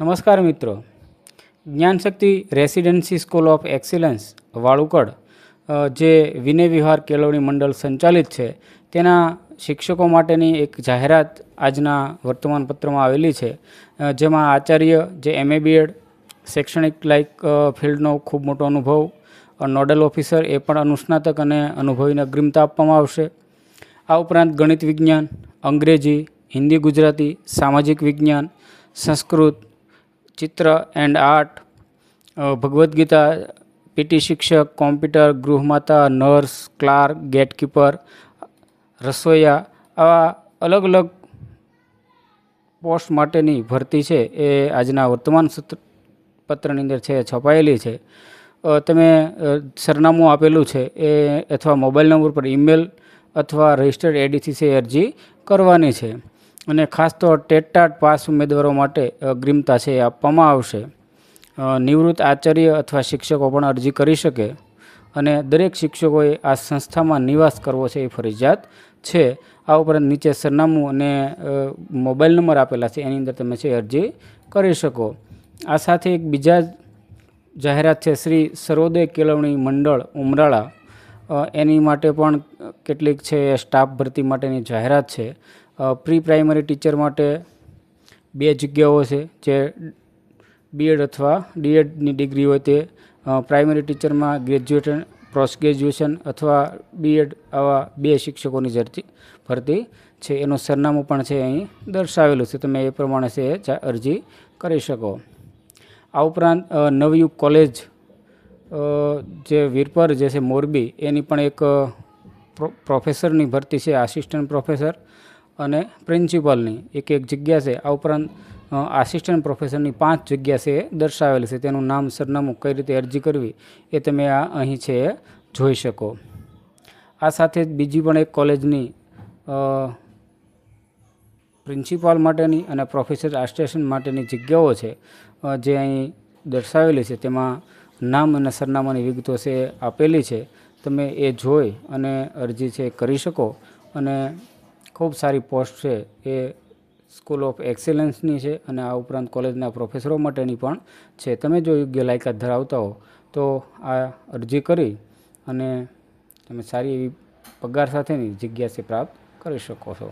નમસ્કાર મિત્રો. Gyanshakti residency school of excellence, Valukad જે વિનય વિહાર કેળવણી મંડળ સંચાલિત છે, તેના શિક્ષકો માટેની એક જાહેરાત આજના વર્તમાનપત્રમાં આવેલી છે જેમાં આચાર્ય જે એમએ બીએડ શૈક્ષણિક લાયક ફિલ્ડનો ખૂબ મોટો અનુભવ નોડલ ઓફિસર એ પણ અનુસ્નાતક અને અનુભવીને અગ્રિમતા આપવામાં આવશે. આ ઉપરાંત ગણિત વિજ્ઞાન, અંગ્રેજી, હિન્દી ગુજરાતી, સામાજિક વિજ્ઞાન, સંસ્કૃત ચિત્ર and art Bhagavad Gita PT શિક્ષક, કોમ્પ્યુટર, ગૃહમાતા, નર્સ, ક્લાર્ક, ગેટકીપર, રસોઈયા, આવા અલગ અલગ પોસ્ટ માટેની ભરતી છે એ આજના વર્તમાન સૂત્ર, પત્રની અંદર છે, છપાયેલી છે. તમે સરનામું આપેલું છે એ અથવા મોબાઈલ નંબર પર ઈમેલ અથવા રજિસ્ટર્ડ એડીથી છે અરજી કરવાની છે. અને ખાસ તો ટેટટાટ પાસ ઉમેદવારો માટે અગ્રિમતા છે એ આપવામાં આવશે. નિવૃત્ત આચાર્ય અથવા શિક્ષકો પણ અરજી કરી શકે અને દરેક શિક્ષકોએ આ સંસ્થામાં નિવાસ કરવો છે એ ફરજિયાત છે. આ ઉપરાંત નીચે સરનામું અને મોબાઈલ નંબર આપેલા છે, એની અંદર તમે છે અરજી કરી શકો. આ સાથે એક બીજા જાહેરાત છે, શ્રી સર્વોદય કેળવણી મંડળ, ઉમરાળા. એની માટે પણ કેટલીક છે સ્ટાફ ભરતી માટેની જાહેરાત છે. પ્રી પ્રાઇમરી ટીચર માટે બે જગ્યાઓ છે, જે બીએડ અથવા ડીએડની ડિગ્રી હોય તે પ્રાઇમરી ટીચરમાં ગ્રેજ્યુએટ પોસ્ટ ગ્રેજ્યુએશન અથવા બીએડ આવા બે શિક્ષકોની જરતી ભરતી છે. એનું સરનામું પણ છે અહીં દર્શાવેલું છે. તમે એ પ્રમાણે છે અરજી કરી શકો. આ ઉપરાંત નવયુગ કોલેજ જે વીરપર જે છે મોરબી, એની પણ એક પ્રો- પ્રોફેસરની ભરતી છે આસિસ્ટન્ટ પ્રોફેસર અને પ્રિન્સિપાલની એક એક જગ્યા છે. આ ઉપરાંત આસિસ્ટન્ટ પ્રોફેસરની પાંચ જગ્યા છે દર્શાવેલી છે. તેનું નામ, સરનામું કઈ રીતે અરજી કરવી એ તમે આ અહીં છે જોઈ શકો. આ સાથે જ બીજી પણ એક કોલેજની પ્રિન્સિપાલ માટેની અને પ્રોફેસર આસિસ્ટન્ટ માટેની જગ્યાઓ છે જે અહીં દર્શાવેલી છે. તેમાં નામ અને સરનામાની વિગતો છે આપેલી છે. તમે એ જોઈ અને અરજી છે કરી શકો અને ખૂબ સારી પોસ્ટ છે એ સ્કૂલ ઓફ એક્સેલન્સની છે અને આ ઉપરાંત કોલેજના પ્રોફેસરો માટેની પણ છે. તમે જો યોગ્ય લાયકાત ધરાવતા હો, તો આ અરજી કરી અને તમે સારી એવી પગાર સાથેની જગ્યા પ્રાપ્ત કરી શકો છો.